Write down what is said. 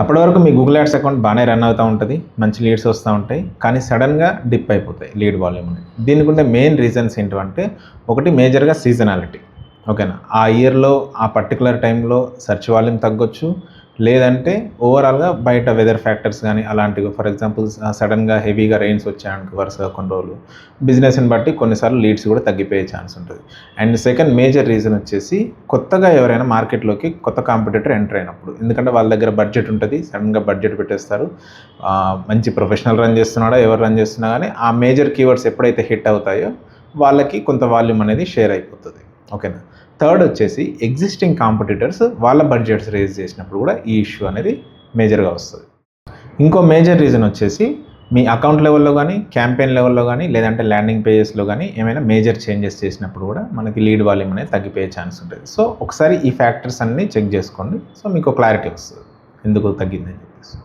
అప్పటి వరకు మీ గూగుల్ యాడ్స్ అకౌంట్ బాగానే రన్ అవుతూ ఉంటుంది మంచి లీడ్స్ వస్తూ ఉంటాయి కానీ సడన్గా డిప్ అయిపోతాయి లీడ్ వాల్యూమ్ అనేది. దీనికి ఉండే మెయిన్ రీజన్స్ ఏంటంటే ఒకటి మేజర్గా సీజనాలిటీ ఓకేనా ఆ ఇయర్లో ఆ పర్టికులర్ టైంలో సెర్చ్ వాల్యూమ్ తగ్గొచ్చు లేదంటే ఓవరాల్గా బయట వెదర్ ఫ్యాక్టర్స్ కానీ అలాంటివి ఫర్ ఎగ్జాంపుల్ సడన్గా హెవీగా రెయిన్స్ వచ్చాయనుకో వరుసగా కొన్ని రోజులు బిజినెస్ని బట్టి కొన్నిసార్లు లీడ్స్ కూడా తగ్గిపోయే ఛాన్స్ ఉంటుంది. అండ్ సెకండ్ మేజర్ రీజన్ వచ్చేసి కొత్తగా ఎవరైనా మార్కెట్లోకి కొత్త కాంపిటేటర్ ఎంటర్ అయినప్పుడు ఎందుకంటే వాళ్ళ దగ్గర బడ్జెట్ ఉంటుంది సడన్గా బడ్జెట్ పెట్టేస్తారు మంచి ప్రొఫెషనల్ రన్ చేస్తున్నాడా ఎవరు రన్ చేస్తున్నా కానీ ఆ మేజర్ కీవర్డ్స్ ఎప్పుడైతే హిట్ అవుతాయో వాళ్ళకి కొంత వాల్యూమ్ అనేది షేర్ అయిపోతుంది. ఓకేనా? థర్డ్ వచ్చేసి ఎగ్జిస్టింగ్ కాంపిటీటర్స్ వాళ్ళ బడ్జెట్స్ రేజ్ చేసినప్పుడు కూడా ఈ ఇష్యూ అనేది మేజర్గా వస్తుంది. ఇంకో మేజర్ రీజన్ వచ్చేసి మీ అకౌంట్ లెవెల్లో కానీ క్యాంపెయిన్ లెవెల్లో కానీ లేదంటే ల్యాండింగ్ పేజెస్లో కానీ ఏమైనా మేజర్ చేంజెస్ చేసినప్పుడు కూడా మనకి లీడ్ వాల్యూమ్ అనేది తగ్గిపోయే ఛాన్స్ ఉంటుంది. సో ఒకసారి ఈ ఫ్యాక్టర్స్ అన్నీ చెక్ చేసుకోండి. సో మీకు క్లారిటీ వస్తుంది. ఎందుకు తగ్గిందని చెప్పేసి.